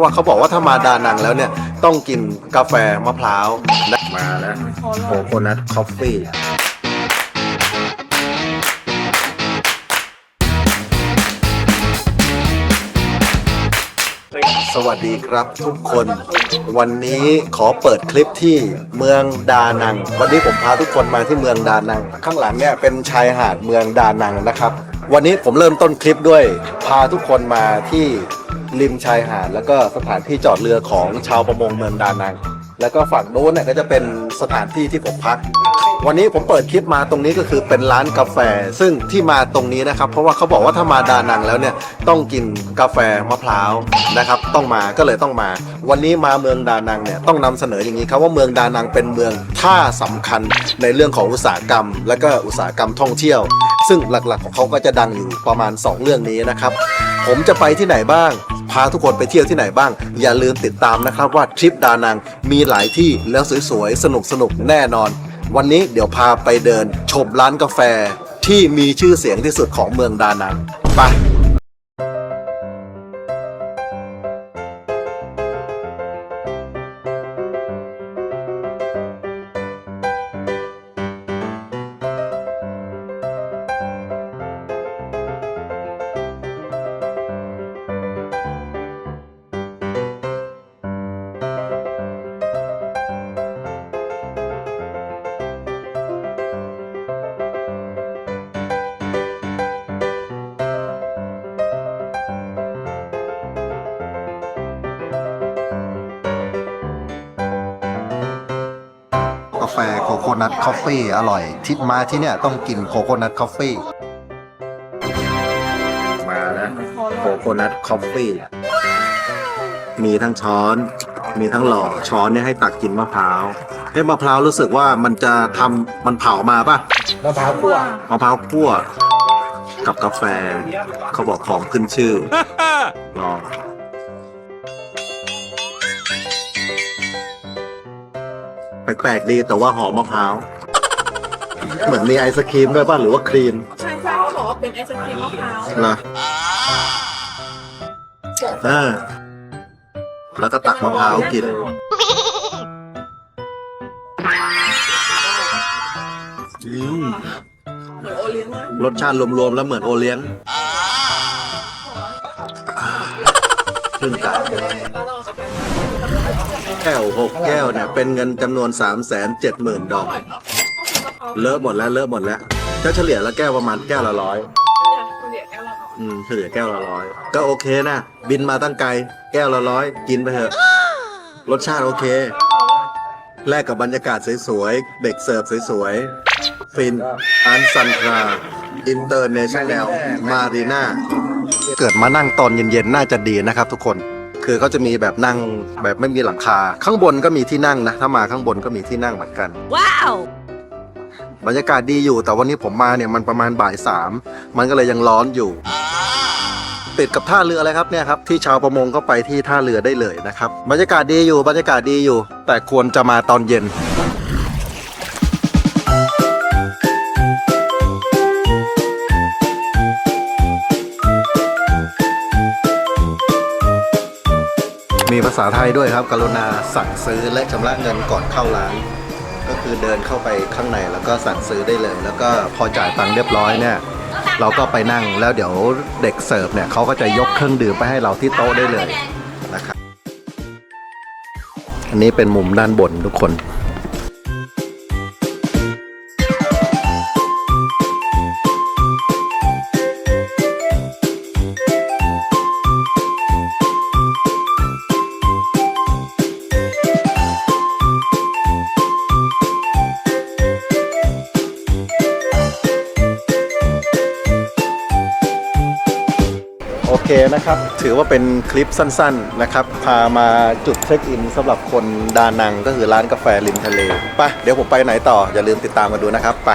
ะว่าเขาบอกว่าถ้ามาดานังแล้วเนี่ย ต้องกินกาแฟมะพร้าวมาแล้วโคโคนัทคอฟฟี่สวัสดีครับทุกคน วันนี้ขอเปิดคลิปที่เมืองดานัง วันนี้ผมพาทุกคนมาที่เมืองดานัง ข้างหลังเนี่ยเป็นชายหาดเมืองดานังนะครับ วันนี้ผมเริ่มต้นคลิปด้วย พาทุกคนมาที่ ริมชายหาดแล้วก็สถานที่จอดเรือของชาวประมงเมืองดานัง แล้วก็ฝั่งโน้นเนี่ยก็จะเป็นสถานที่ที่ผมพัก วันนี้ผมเปิดคลิปมาตรงนี้ก็คือเป็นร้านกาแฟ ซึ่งที่มาตรงนี้นะครับ เพราะว่าเขาบอกว่าถ้ามาดานังแล้วเนี่ยต้องกินกาแฟมะพร้าวนะครับ ต้องมาก็เลยต้องมา วันนี้มาเมืองดานังเนี่ยต้องนำเสนออย่างนี้ครับว่าเมืองดานังเป็นเมืองท่าสำคัญในเรื่องของอุตสาหกรรม และก็อุตสาหกรรมท่องเที่ยว ซึ่งหลักๆของเขาก็จะดังอยู่ประมาณ 2 เรื่องนี้นะครับผมจะไปที่ไหนบ้าง พาทุกคนไปเที่ยวที่ไหนบ้าง อย่าลืมติดตามนะครับว่าทริปดานังมีหลายที่แล้วสวยๆ สนุกๆแน่นอน วันนี้เดี๋ยวพาไปเดินชมร้านกาแฟที่มีชื่อเสียงที่สุดของเมืองดานังไป โคโคนัทคอฟฟี่อร่อย ทิปมาที่เนี่ยต้องกินโคโคนัทคอฟฟี่มาแล้วโคโคนัทคอฟฟี่มีทั้งช้อน มีทั้งหลอดช้อนเนี่ยให้ตักกินมะพร้าวเอ้มะพร้าวรู้สึกว่ามันจะทำมันเผามาป่ะมะพร้าวคั่วมะพร้าวคั่วกับกาแฟ เขาบอกของขึ้นชื่อลอง ปลกๆดีแต่ว่าหอมมะพร้าว เหมือนมีไอศครีมด้วยป่ะหรือว่าครีมใช่ใช่เขาบอกว่าเป็นไอศครีมมะพร้าวนะอ่าแล้วก็ตักมะพร้าวกินอืมเหมือนโอเลี้ยงเลยรสชาติรวมๆแล้วเหมือนโอเลี้ยงขึ้นใจแล้วเราจะไป แก้วหกแก้วเนี่ยเป็นเงินจำนวน3ามแสนเจ็ดหมื่นดอกเลอะหมดแล้วเลอะหมดแล้วถ้าเฉลี่ยแล้วแก้วประมาณแก้วละร้อยเนี่ยเดี๋ยวแก้วเราเอาอืมเฉลี่ยแก้วละร้อยก็โอเคนะ บินมาตั้งไกล แก้วละร้อยกินไปเถอะ รสชาติโอเค แลกกับบรรยากาศสวยๆ เด็กเสิร์ฟสวยๆ ฟินอันซันทราอินเตอร์เนชั่นแนลมารีนาเกิดมานั่งตอนเย็นๆ น่าจะดีนะครับทุกคน คือเขาจะมีแบบนั่งแบบไม่มีหลังคา ข้างบนก็มีที่นั่งนะ ถ้ามาข้างบนก็มีที่นั่งเหมือนกัน ว้าว บรรยากาศดีอยู่ แต่วันนี้ผมมาเนี่ยมันประมาณบ่ายสามมันก็เลยยังร้อนอยู่ ติดกับท่าเรือเลยครับเนี่ยครับที่ชาวประมงก็ไปที่ท่าเรือได้เลยนะครับ บรรยากาศดีอยู่บรรยากาศดีอยู่ แต่ควรจะมาตอนเย็น มีภาษาไทยด้วยครับ กรุณาสั่งซื้อและชำระเงินก่อนเข้าร้าน ก็คือเดินเข้าไปข้างในแล้วก็สั่งซื้อได้เลย แล้วก็พอจ่ายตังค์เรียบร้อยเนี่ย เราก็ไปนั่งแล้วเดี๋ยวเด็กเสิร์ฟเนี่ยเขาก็จะยกเครื่องดื่มไปให้เราที่โต๊ะได้เลยนะครับ อันนี้เป็นมุมด้านบนทุกคน เคนะครับ ถือว่าเป็นคลิปสั้นๆนะครับ พามาจุดเช็คอินสำหรับคนดานังก็คือร้านกาแฟริมทะเล ไป เดี๋ยวผมไปไหนต่อ อย่าลืมติดตามมาดูนะครับ ไป